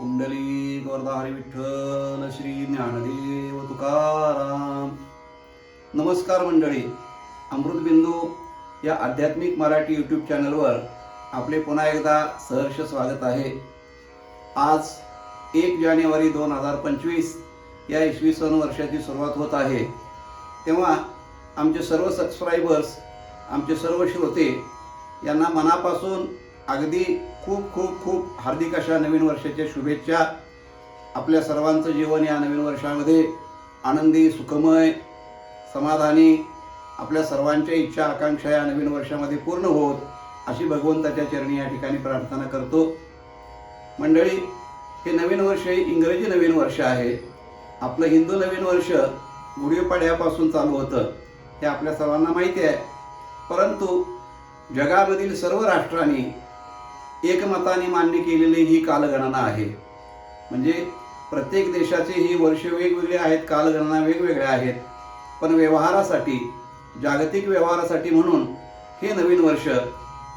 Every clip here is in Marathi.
कुंडली गोरधारी विठ्ठल श्री ज्ञानदेव तुकाराम. नमस्कार मंडळी. अमृतबिंदू या आध्यात्मिक मराठी यूट्यूब चॅनलवर आपले पुन्हा एकदा सहर्ष स्वागत आहे. आज एक जानेवारी दोन हजार पंचवीस या इसवी सन वर्षाची सुरुवात होत आहे. तेव्हा आमचे सर्व सबस्क्रायबर्स आमचे सर्व श्रोते यांना मनापासून अगदी खूप खूप खूप हार्दिक अशा नवीन वर्षाच्या शुभेच्छा. आपल्या सर्वांचं जीवन या नवीन वर्षामध्ये आनंदी सुखमय समाधानी आपल्या सर्वांच्या इच्छा आकांक्षा या नवीन वर्षामध्ये पूर्ण होत अशी भगवंताच्या चरणी या ठिकाणी प्रार्थना करतो. मंडळी हे नवीन वर्ष हे इंग्रजी नवीन वर्ष आहे. आपलं हिंदू नवीन वर्ष गुढीपाड्यापासून चालू होतं हे आपल्या सर्वांना माहिती आहे. परंतु जगामधील सर्व राष्ट्रांनी एकमताने मान्य केलेली ही कालगणना आहे. म्हणजे प्रत्येक देशाचे ही वर्ष वेगवेगळे आहेत कालगणना वेगवेगळ्या आहेत. पण व्यवहारासाठी जागतिक व्यवहारासाठी म्हणून हे नवीन वर्ष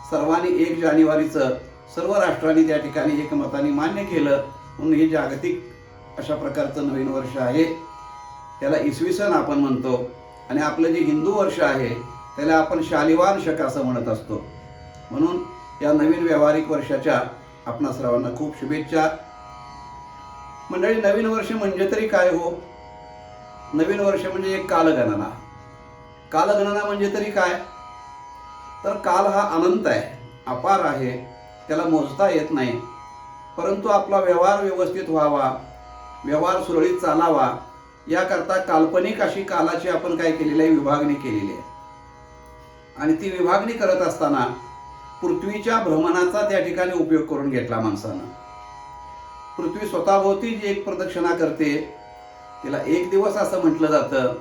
सर्वांनी एक जानेवारीचं सर्व राष्ट्रांनी त्या ठिकाणी एकमताने मान्य केलं म्हणून हे जागतिक अशा प्रकारचं नवीन वर्ष आहे. त्याला इसवी सन आपण म्हणतो आणि आपलं जे हिंदू वर्ष आहे त्याला आपण शालिवान शक असं म्हणत असतो. म्हणून या नवीन व्यावहारिक वर्षाच्या आपणा सर्वांना खूप शुभेच्छा. मंडळी नवीन वर्ष म्हणजे तरी काय हो? नवीन वर्ष म्हणजे एक कालगणना. कालगणना म्हणजे तरी काय? तर काल हा अनंत आहे अपार आहे त्याला मोजता येत नाही. परंतु आपला व्यवहार व्यवस्थित व्हावा व्यवहार सुरळीत चालावा याकरता काल्पनिक अशी कालाची आपण काय केलेली आहे? विभागणी केलेली आहे. आणि ती विभागणी करत असताना पृथ्वीच्या भ्रमणाचा त्या ठिकाणी उपयोग करून घेतला माणसानं. पृथ्वी स्वतःभोवती जी एक प्रदक्षिणा करते तिला एक दिवस असं म्हटलं जातं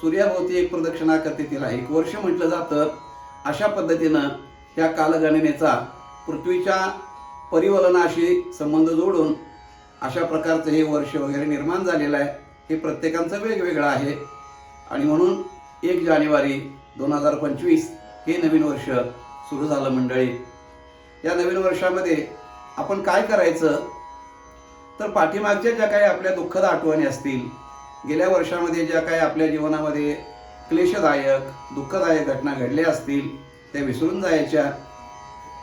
सूर्याभोवती एक प्रदक्षिणा करते तिला एक वर्ष म्हटलं जातं अशा पद्धतीनं त्या कालगणनेचा पृथ्वीच्या परिवलनाशी संबंध जोडून अशा प्रकारचं हे वर्ष वगैरे निर्माण झालेलं आहे. हे प्रत्येकांचं वेगवेगळं आहे. आणि म्हणून एक जानेवारी दोन हजार पंचवीस हे नवीन वर्ष सुरू झालं मंडळी. या नवीन वर्षामध्ये आपण काय करायचं? तर पाठीमागच्या ज्या काही आपल्या दुःखद आठवणी असतील गेल्या वर्षामध्ये ज्या काही आपल्या जीवनामध्ये क्लेशदायक दुःखदायक घटना घडल्या असतील त्या विसरून जायच्या.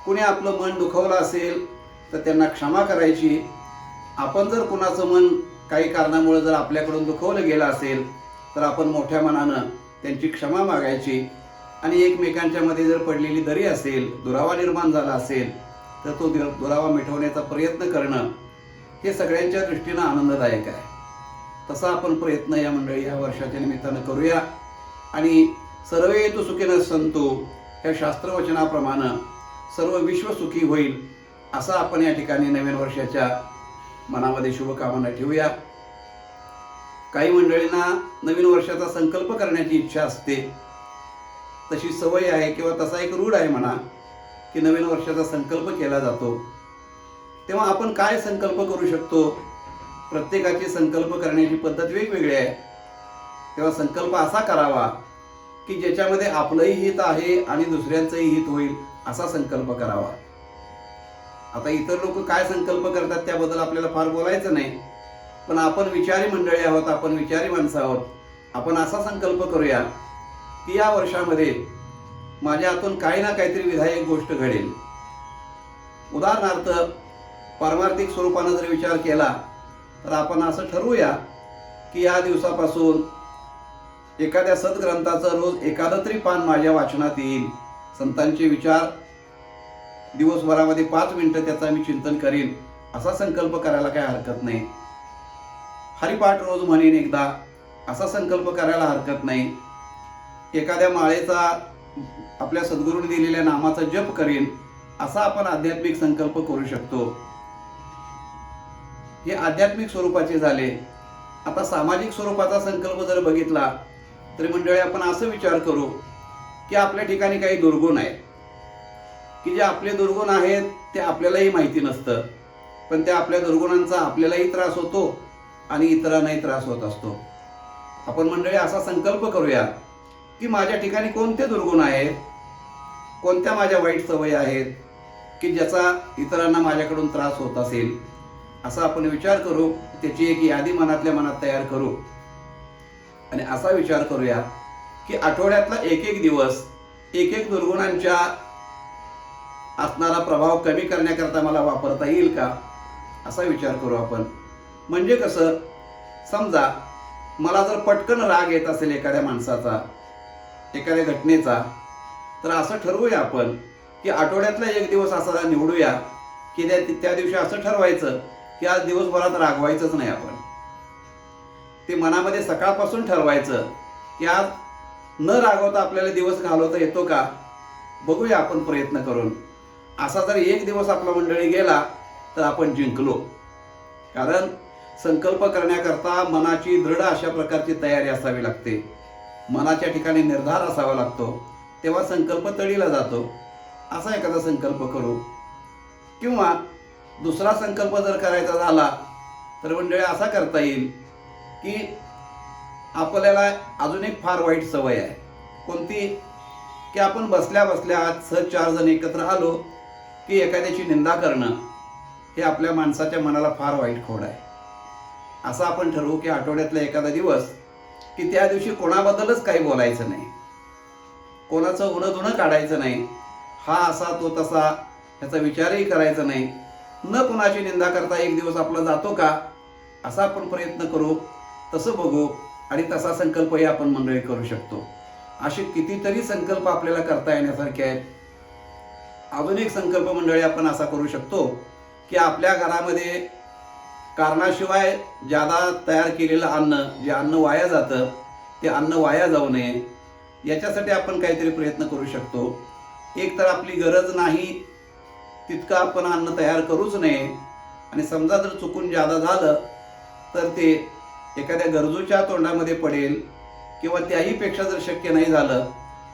कुणी आपलं मन दुखवलं असेल तर त्यांना क्षमा करायची. आपण जर कुणाचं मन काही कारणामुळे जर आपल्याकडून दुखवलं गेलं असेल तर आपण मोठ्या मनानं त्यांची क्षमा मागायची. आणि एकमेकांच्या मध्ये जर पडलेली दरी असेल दुरावा निर्माण झाला असेल तर तो दुरावा मिटवण्याचा प्रयत्न करणं हे सगळ्यांच्या दृष्टीनं आनंददायक आहे. तसा आपण प्रयत्न या मंडळी या वर्षाच्या निमित्तानं करूया. आणि सर्वे तू सुखीनं संतो या शास्त्रवचनाप्रमाणे सर्व विश्व सुखी होईल असा आपण या ठिकाणी नवीन वर्षाच्या मनामध्ये शुभकामना ठेवूया. काही मंडळींना नवीन वर्षाचा संकल्प करण्याची इच्छा असते. तशी सवय आहे किंवा तसा एक रूढ आहे म्हणा की नवीन वर्षाचा संकल्प केला जातो. तेव्हा आपण काय संकल्प करू शकतो? प्रत्येकाची संकल्प करण्याची पद्धत वेगवेगळी आहे. तेव्हा संकल्प असा करावा की ज्याच्यामध्ये आपलंही हित आहे आणि दुसऱ्यांचंही हित होईल असा संकल्प करावा. आता इतर लोक काय संकल्प करतात त्याबद्दल आपल्याला फार बोलायचं नाही. पण आपण विचारी मंडळी आहोत आपण विचारी माणसं आहोत. आपण असा संकल्प करूया की या वर्षामध्ये माझ्या हातून काही ना काहीतरी विधायक गोष्ट घडेल. उदाहरणार्थ पारमार्थिक स्वरूपानं जर विचार केला तर आपण असं ठरवूया की या दिवसापासून एखाद्या सद्ग्रंथाचं रोज एखादं तरी पान माझ्या वाचनात येईल. संतांचे विचार दिवसभरामध्ये पाच मिनटं त्याचा मी चिंतन करीन असा संकल्प करायला काही हरकत नाही. हरिपाठ रोज म्हणेन एकदा असा संकल्प करायला हरकत नाही. एखाद्या माळेचा आपल्या सद्गुरूने दिलेल्या नामाचा जप करीन असा आपण आध्यात्मिक संकल्प करू शकतो. हे आध्यात्मिक स्वरूपाचे झाले. आता सामाजिक स्वरूपाचा संकल्प जर बघितला तरी मंडळी आपण असं विचार करू की आपल्या ठिकाणी काही दुर्गुण आहेत. की जे आपले दुर्गुण आहेत ते आपल्यालाही माहिती नसतं. पण त्या आपल्या दुर्गुणांचा आपल्यालाही त्रास होतो आणि इतरांनाही त्रास होत असतो. आपण मंडळी असा संकल्प करूया की माझ्या ठिकाणी कोणते दुर्गुण आहेत? कोणत्या माझ्या वाईट सवयी आहेत? की ज्याचा इतरांना माझ्याकडून त्रास होत असेल? असा आपण विचार करू त्याची एक यादी मनातल्या मनात तयार करू. आणि असा विचार करूया की आठवड्यातला एक एक दिवस एक एक दुर्गुणांच्या असणारा प्रभाव कमी करण्याकरता मला वापरता येईल का? असा विचार करू आपण. म्हणजे कसं? समजा मला जर पटकन राग येत असेल एखाद्या माणसाचा एखाद्या घटनेचा तर असं ठरवूया आपण की आठवड्यातला एक दिवस असा निवडूया की त्या त्या दिवशी असं ठरवायचं की आज दिवसभरात रागवायचंच नाही आपण. ते मनामध्ये सकाळपासून ठरवायचं की आज न रागवता आपल्याला दिवस घालवता येतो का? बघूया आपण प्रयत्न करून. असा जर एक दिवस आपला मंडळी गेला तर आपण जिंकलो. कारण संकल्प करण्याकरता मनाची दृढ अशा प्रकारची तयारी असावी लागते. मनाच्या ठिकाणी निर्धार असावा लागतो तेव्हा संकल्प तळीला जातो. असा एखादा संकल्प करू. किंवा दुसरा संकल्प जर करायचा झाला तर मंडळी असा करता येईल की आपल्याला अजून एक फार वाईट सवय आहे. कोणती? की आपण बसल्या बसल्या आज सहज चार जण एकत्र आलो की एखाद्याची निंदा करणं हे आपल्या माणसाच्या मनाला फार वाईट खोड आहे. असं आपण ठरवू की आठवड्यातला एखादा दिवस की त्या दिवशी कोणाबद्दलच काही बोलायचं नाही. कोणाचं उणं धुणं काढायचं नाही. हा असा तो तसा ह्याचा विचारही करायचा नाही. न कुणाची निंदा करता एक दिवस आपला जातो का? असा आपण प्रयत्न करू तसं बघू आणि तसा संकल्पही आपण मंडळी करू शकतो. असे कितीतरी संकल्प आपल्याला करता येण्यासारखे आहेत. अजून एक संकल्प मंडळी आपण असा करू शकतो की आपल्या घरामध्ये कारणाशिवाय ज्यादा तयार केलेलं अन्न जे अन्न वाया जातं ते अन्न वाया जाऊ नये. याच्यासाठी आपण काहीतरी प्रयत्न करू शकतो. एक तर आपली गरज नाही तितकं आपण अन्न तयार करूच नये. आणि समजा जर चुकून जादा झालं तर ते एखाद्या गरजूच्या तोंडामध्ये पडेल किंवा त्याहीपेक्षा जर शक्य नाही झालं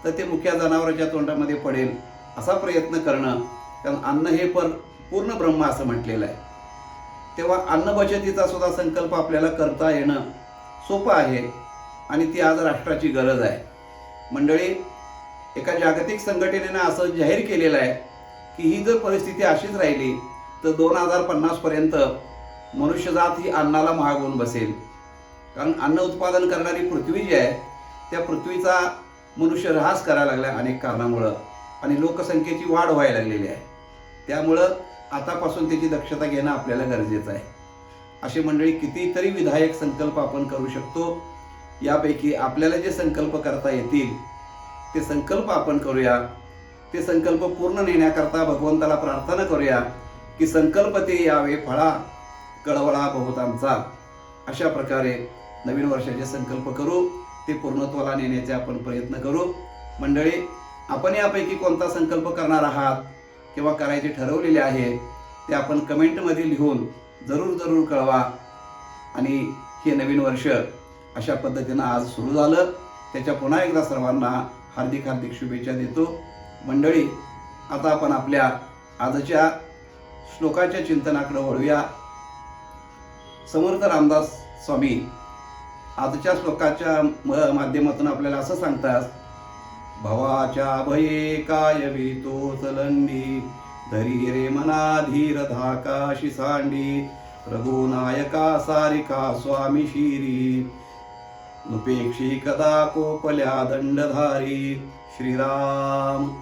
तर ते मुख्या जनावराच्या तोंडामध्ये पडेल असा प्रयत्न करणं. कारण अन्न हे पर पूर्ण ब्रह्म असं म्हटलेलं आहे. तेव्हा अन्न बचतीचा सुद्धा संकल्प आपल्याला करता येणं सोपं आहे आणि ती आज राष्ट्राची गरज आहे. मंडळी एका जागतिक संघटनेनं असं जाहीर केलेलं आहे की ही जर परिस्थिती अशीच राहिली तर दोन हजार पन्नासपर्यंत मनुष्यजात ही अन्नाला महाग होऊन बसेल. कारण अन्न उत्पादन करणारी पृथ्वी जी आहे त्या पृथ्वीचा मनुष्य ऱ्हास करायला लागला अनेक कारणामुळं आणि लोकसंख्येची वाढ व्हायला लागलेली आहे. त्यामुळं आतापासून त्याची दक्षता घेणं आपल्याला गरजेचं आहे. असे मंडळी कितीतरी विधायक संकल्प आपण करू शकतो. यापैकी आपल्याला जे संकल्प करता येतील ते संकल्प आपण करूया. ते संकल्प पूर्ण नेण्याकरता भगवंताला प्रार्थना करूया की संकल्प ते यावे फळा कळवळा बहुत आमचा. अशा प्रकारे नवीन वर्षाचे संकल्प करू ते पूर्णत्वाला नेण्याचे आपण प्रयत्न करू. मंडळी आपण यापैकी कोणता संकल्प करणार आहात? किंवा करायचे ठरवलेले आहे ते आपण कमेंटमध्ये लिहून जरूर जरूर कळवा. आणि हे नवीन वर्ष अशा पद्धतीनं आज सुरू झालं. त्याच्या पुन्हा एकदा सर्वांना हार्दिक हार्दिक शुभेच्छा देतो. मंडळी आता आपण आपल्या आजच्या श्लोकाच्या चिंतनाकडे वळूया. समर्थ रामदास स्वामी आजच्या श्लोकाच्या म- माध्यमातून आपल्याला असं सांगतात भवाच्या भये काय भीतो चलंडी धरी रे मना धीर धाकाशी सांडी. रघुनायका सारिका स्वामी शिरी. नुपेक्षी कदा कोपल्या दंडधारी? श्रीराम.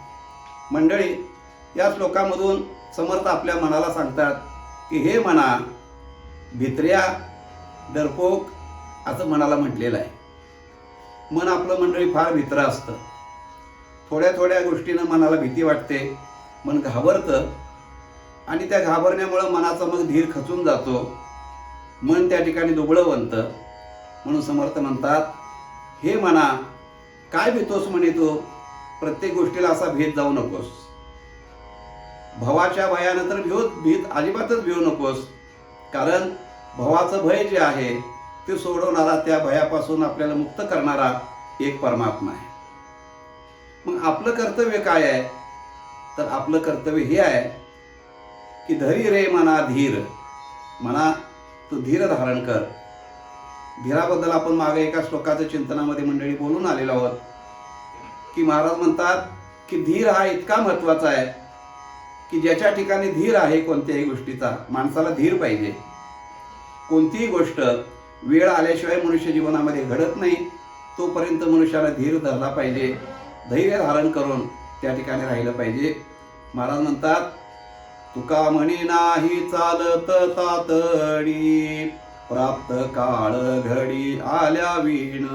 मंडळी या श्लोकामधून समर्थ आपल्या मनाला सांगतात की हे मना भित्र्या डरपोक असं मनाला म्हटलेलं आहे. मन आपलं मंडळी फार भित्र असतं. थोड्या थोड्या गोष्टीनं मनाला भीती वाटते. मन घाबरतं. आणि त्या घाबरण्यामुळं मनाचा मग धीर खचून जातो. मन त्या ठिकाणी दुबळं बनतं म्हणून समर्थ म्हणतात हे म्हणा काय भीतोस म्हणे तू? प्रत्येक गोष्टीला असा भेद जाऊ नकोस. भवाच्या भयानंतर भिव भीत अजिबातच भिवू नकोस. कारण भवाचं भय जे आहे ते सोडवणारा त्या भयापासून आपल्याला मुक्त करणारा एक परमात्मा आहे. मग आपलं कर्तव्य काय आहे? तर आपलं कर्तव्य हे आहे की धरी रे मना धीर. मना तू धीर धारण कर. धीराबद्दल आपण मागे एका श्लोकाच्या चिंतनामध्ये मंडळी बोलून आलेलो आहोत. की महाराज म्हणतात की धीर हा इतका महत्त्वाचा आहे की ज्याच्या ठिकाणी धीर आहे कोणत्याही गोष्टीचा माणसाला धीर पाहिजे. कोणतीही गोष्ट वेळ आल्याशिवाय मनुष्य जीवनामध्ये घडत नाही तोपर्यंत मनुष्याला धीर धरला पाहिजे. धैर्य धारण करून त्या ठिकाणी राहिलं पाहिजे. महाराज म्हणतात तुका म्हणे नाही चालत तातडी. प्राप्त काळ घडी आल्या विण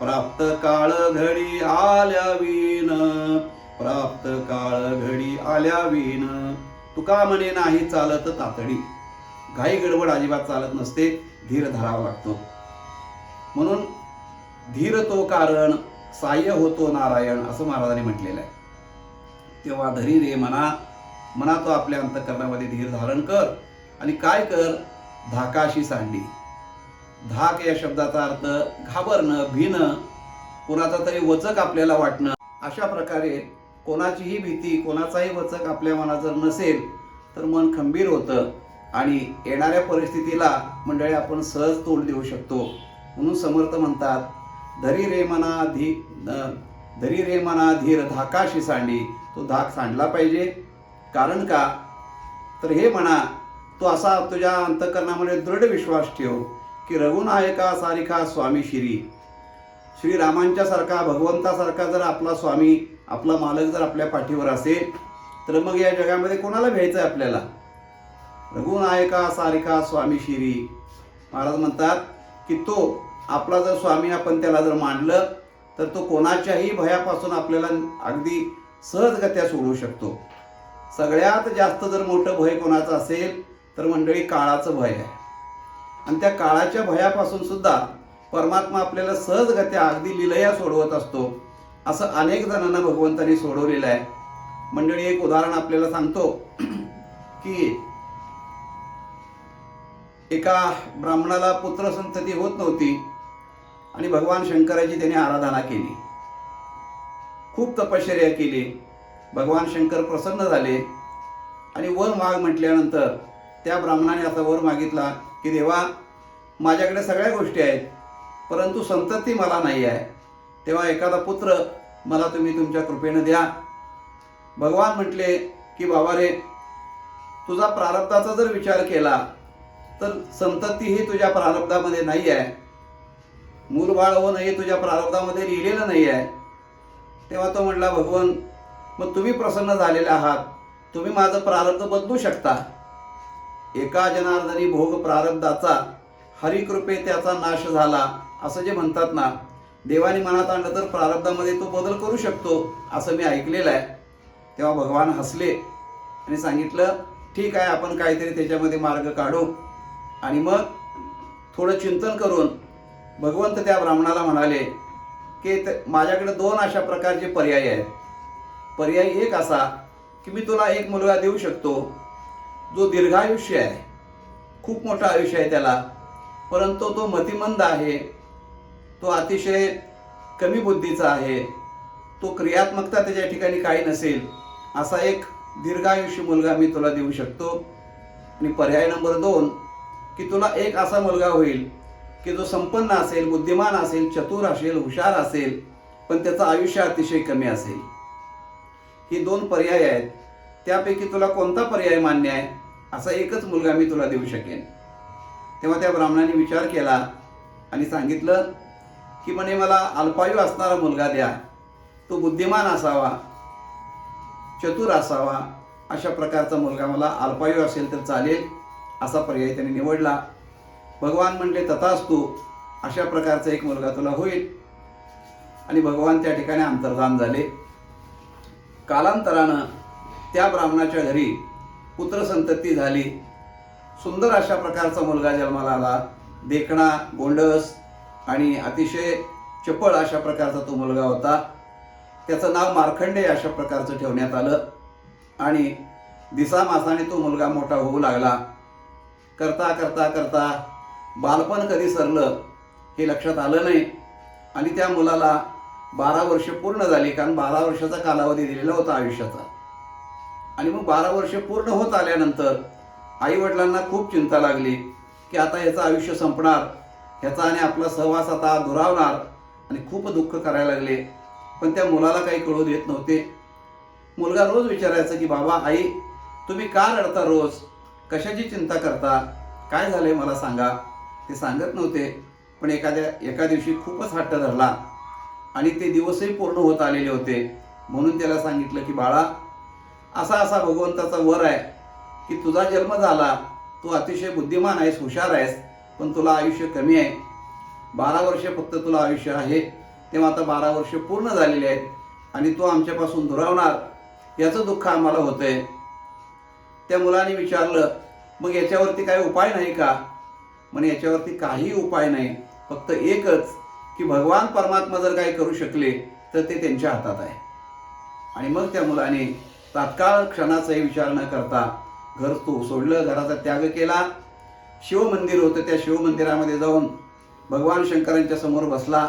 प्राप्त काळ घडी आल्या विण प्राप्त काळ घडी आल्या विण तुका म्हणे नाही चालत तातडी. घाई गडबड अजिबात चालत नसते. धीर धरावा लागतो. म्हणून धीर तो कारण साह्य होतो नारायण असं महाराजांनी म्हटलेलं आहे. तेव्हा धरी रे मना मना तो आपल्या अंतकरणामध्ये धीर धारण कर आणि काय कर? धाकाशी सांडी. धाक या शब्दाचा अर्थ घाबरणं भिन कोणाचा तरी वचक आपल्याला वाटणं. अशा प्रकारे कोणाचीही भीती कोणाचाही वचक आपल्या मनात जर नसेल तर मन खंबीर होतं आणि येणाऱ्या परिस्थितीला मंडळी आपण सहज तोंड देऊ शकतो. म्हणून समर्थ म्हणतात धरी रे मना धरी रे मना धीर धाकाशी सांडी तो धाक सांडला पाहिजे. कारण का? तर हे म्हणा तो असा तुझ्या अंतकरणामध्ये दृढ विश्वास ठेव की रघुनायका सारिका स्वामी श्री. श्रीरामांच्या सारखा भगवंतासारखा जर आपला स्वामी आपला मालक जर आपल्या पाठीवर असेल तर मग या जगामध्ये कोणाला भ्यायचं आहे आपल्याला? रघुनायका सारिका स्वामी श्री. महाराज म्हणतात की तो आपला जर स्वामी आपण त्याला जर मांडलं तर तो कोणाच्याही भयापासून आपल्याला अगदी सहजगत्या सोडू शकतो. सगळ्यात जास्त जर मोठं भय कोणाचं असेल तर मंडळी काळाचं भय आहे. आणि त्या काळाच्या भयापासून सुद्धा परमात्मा आपल्याला सहजगत्या अगदी लिलया सोडवत असतो असं अनेक जणांना भगवंतांनी सोडवलेलं आहे. मंडळी एक उदाहरण आपल्याला सांगतो की एका ब्राह्मणाला पुत्र संतती होत नव्हती. आणि भगवान शंकराची त्याने आराधना केली. खूप तपश्चर्या केली. भगवान शंकर प्रसन्न झाले. आणि वर माग म्हटल्यानंतर त्या ब्राह्मणाने असा वर मागितला की देवा माझ्याकडे सगळ्या गोष्टी आहेत परंतु संतती मला नाही आहे. तेव्हा एखादा पुत्र मला तुम्ही तुमच्या कृपेनं द्या. भगवान म्हटले की बाबा रे तुझा प्रारब्धाचा जर विचार केला तर संतती ही तुझ्या प्रारब्धामध्ये नाही आहे. मूलबाळ होणं हे तुझ्या प्रारब्धामध्ये लिहिलेलं नाही आहे तेव्हा तो म्हटला भगवान मग तुम्ही प्रसन्न झालेले आहात. तुम्ही माझं प्रारब्ध बदलू शकता. एका जनार्दनी भोग प्रारब्धाचा हरिकृपे त्याचा नाश झाला असं जे म्हणतात ना देवाने मनात आणलं तर प्रारब्धामध्ये तो बदल करू शकतो असं मी ऐकलेलं आहे. तेव्हा भगवान हसले आणि सांगितलं ठीक आहे आपण काहीतरी त्याच्यामध्ये मार्ग काढू आणि मग थोडं चिंतन करून भगवंत त्या ब्राह्मणाला म्हणाले की माझ्याकडे दोन अशा प्रकारचे पर्याय आहेत. पर्याय एक असा की मी तुला एक मुलगा देऊ शकतो जो दीर्घायुष्य आहे. खूप मोठं आयुष्य आहे त्याला परंतु तो मतिमंद आहे. तो अतिशय कमी बुद्धीचा आहे. तो क्रियात्मकता त्याच्या ठिकाणी काही नसेल असा एक दीर्घायुष्य मुलगा मी तुला देऊ शकतो. आणि पर्याय नंबर दोन की तुला एक असा मुलगा होईल की जो संपन्न असेल बुद्धिमान असेल चतुर असेल हुशार असेल पण त्याचं आयुष्य अतिशय कमी असेल. ही दोन पर्याय आहेत. त्यापैकी तुला कोणता पर्याय मान्य आहे? असा एकच मुलगा मी तुला देऊ शकेन. तेव्हा त्या ब्राह्मणाने विचार केला आणि सांगितलं की म्हणे मला अल्पायू असणारा मुलगा द्या. तो बुद्धिमान असावा चतुर असावा अशा प्रकारचा मुलगा मला अल्पायू असेल तर चालेल असा पर्याय त्याने निवडला. भगवान म्हणले तथास्तु अशा प्रकारचा एक मुलगा तुला होईल. आणि भगवान त्या ठिकाणी अंतर्धान झाले. कालांतरानं त्या ब्राह्मणाच्या घरी पुत्रसंतती झाली. सुंदर अशा प्रकारचा मुलगा जन्माला आला. देखणा गोंडस आणि अतिशय चपळ अशा प्रकारचा तो मुलगा होता. त्याचं नाव मार्खंडे अशा प्रकारचं ठेवण्यात आलं. आणि दिसा मासाने तो मुलगा मोठा होऊ लागला. करता करता करता बालपण कधी सरलं हे लक्षात आलं नाही. आणि त्या मुलाला बारा वर्ष पूर्ण झाली कारण बारा वर्षाचा कालावधी दिलेला होता आयुष्याचा. आणि मग बारा वर्ष पूर्ण होत आल्यानंतर आईवडिलांना खूप चिंता लागली की आता ह्याचं आयुष्य संपणार ह्याचा आणि आपला सहवास आता दुरावणार आणि खूप दुःख करायला लागले. पण त्या मुलाला काही कळू देत नव्हते. मुलगा रोज विचारायचा की बाबा आई तुम्ही का रडता रोज? कशाची चिंता करता? काय झालंय मला सांगा. ते सांगत नव्हते पण एखाद्या एका दिवशी खूपच हट्ट धरला. आणि ते दिवसही पूर्ण होत आलेले होते. म्हणून त्याला सांगितलं की बाळा असा असा भगवंताचा वर आहे की तुझा जन्म झाला तू अतिशय बुद्धिमान आहेस हुशार आहेस पण तुला आयुष्य कमी आहे. बारा वर्ष फक्त तुला आयुष्य आहे. तेव्हा आता बारा वर्ष पूर्ण झालेली आहेत आणि तू आमच्यापासून दुरावणार. याचं दुःख आम्हाला होतंय. त्या मुलाने विचारलं मग याच्यावरती काही उपाय नाही का? म्हणे याच्यावरती काही उपाय नाही. फक्त एकच की भगवान परमात्मा जर काही करू शकले तर ते त्यांच्या हातात आहे. आणि मग त्या मुलाने तात्काळ क्षणाचाही विचार न करता घर तो सोडलं घराचा त्याग केला. शिवमंदिर होतं त्या शिवमंदिरामध्ये जाऊन भगवान शंकरांच्या समोर बसला.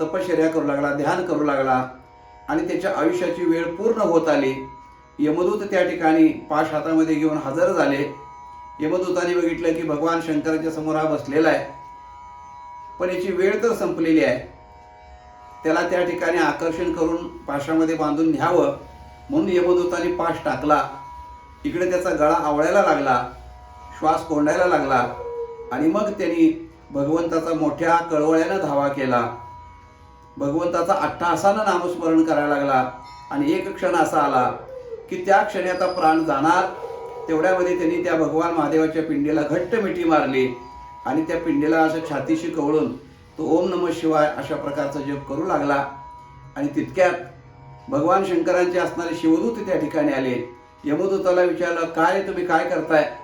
तपश्चर्या करू लागला ध्यान करू लागला. आणि त्याच्या आयुष्याची वेळ पूर्ण होत आली. यमदूत त्या ठिकाणी पाश हातामध्ये घेऊन हजर झाले. यमदूताने बघितलं की भगवान शंकराच्या समोर हा बसलेला आहे. पण याची वेळ तर संपलेली आहे. त्याला त्या ठिकाणी आकर्षण करून पाशामध्ये बांधून न्यावं म्हणून यमदूताने पाश टाकला. इकडे त्याचा गळा आवळायला लागला श्वास कोंडायला लागला आणि मग त्यांनी भगवंताचा मोठ्या कळवळ्यानं धावा केला. भगवंताचा अट्टहासानं नामस्मरण करायला लागला आणि एक क्षण असा आला की त्या क्षणी आता प्राण जाणार तेवढ्यामध्ये त्यांनी त्या भगवान महादेवाच्या पिंडीला घट्ट मिठी मारली. आणि त्या पिंडीला असं छातीशी कवळून तो ओम नम शिवाय अशा प्रकारचा जप करू लागला. आणि तितक्यात भगवान शंकरांचे असणारे शिवदूत त्या ठिकाणी आले. यमदूताला विचारलं काय तुम्ही काय करताय?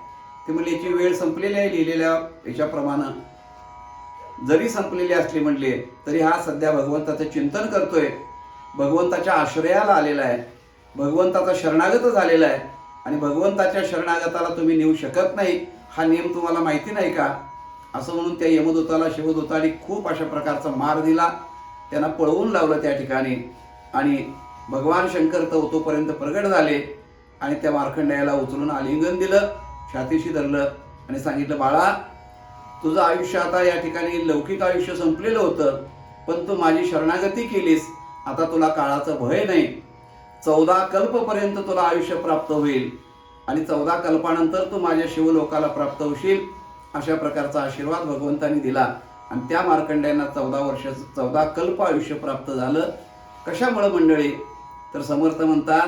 ते म्हणले याची वेळ संपलेली आहे लिहिलेल्या याच्याप्रमाणे. जरी संपलेली असली म्हणले तरी हा सध्या भगवंताचं चिंतन करतोय. भगवंताच्या आश्रयाला आलेला आहे. भगवंताचा शरणागत झालेला आहे. आणि भगवंताच्या शरणागताला तुम्ही नेऊ शकत नाही हा नियम तुम्हाला माहिती नाही का? असं म्हणून त्या यमदूताला शिवदूताने खूप अशा प्रकारचा मार दिला. त्यांना पळवून लावलं त्या ठिकाणी. आणि भगवान शंकर तर तोपर्यंत प्रगट झाले आणि त्या मार्कंडेयाला उचलून आलिंगन दिलं छातीशी धरलं आणि सांगितलं बाळा तुझं आयुष्य आता या ठिकाणी लौकिक आयुष्य संपलेलं होतं पण तू माझी शरणागती केलीस. आता तुला काळाचं भय नाही. चौदा कल्पपर्यंत तुला आयुष्य प्राप्त होईल. आणि चौदा कल्पानंतर तू माझ्या शिवलोकाला प्राप्त होशील. अशा प्रकारचा आशीर्वाद भगवंतानी दिला. आणि त्या मार्कंड्यांना चौदा वर्ष चौदा कल्प आयुष्य प्राप्त झालं. कशामुळं मंडळी? तर समर्थ म्हणतात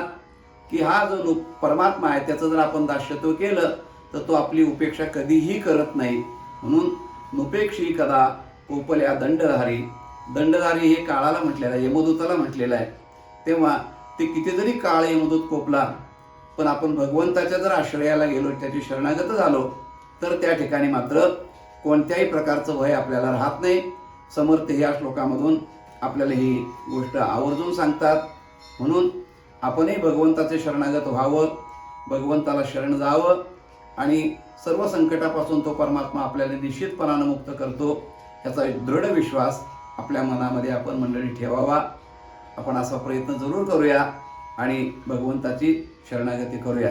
की हा जो नु- परमात्मा आहे त्याचं जर आपण दास्यत्व केलं तर तो आपली उपेक्षा कधीही करत नाही. म्हणून नुपेक्षी कदा कोपल्या दंडधारी. दंडधारी हे काळाला म्हटलेलं आहे यमदूताला म्हटलेलं आहे. तेव्हा ते किती जरी काळ यमदूत कोपला पण आपण भगवंताच्या जर आश्रयाला गेलो त्याची शरणागत झालो तर त्या ठिकाणी मात्र कोणत्याही प्रकारचं भय आपल्याला राहत नाही. समर्थ या श्लोकामधून आपल्याला ही गोष्ट आवर्जून सांगतात. म्हणून आपणही भगवंताचे शरणागत व्हावं भगवंताला शरण जावं आणि सर्व संकटापासून तो परमात्मा आपल्याला निश्चितपणानं मुक्त करतो याचा एक दृढ विश्वास आपल्या मनामध्ये आपण मंडळी ठेवावा. आपण असा प्रयत्न जरूर करूया आणि भगवंताची शरणागती करूया.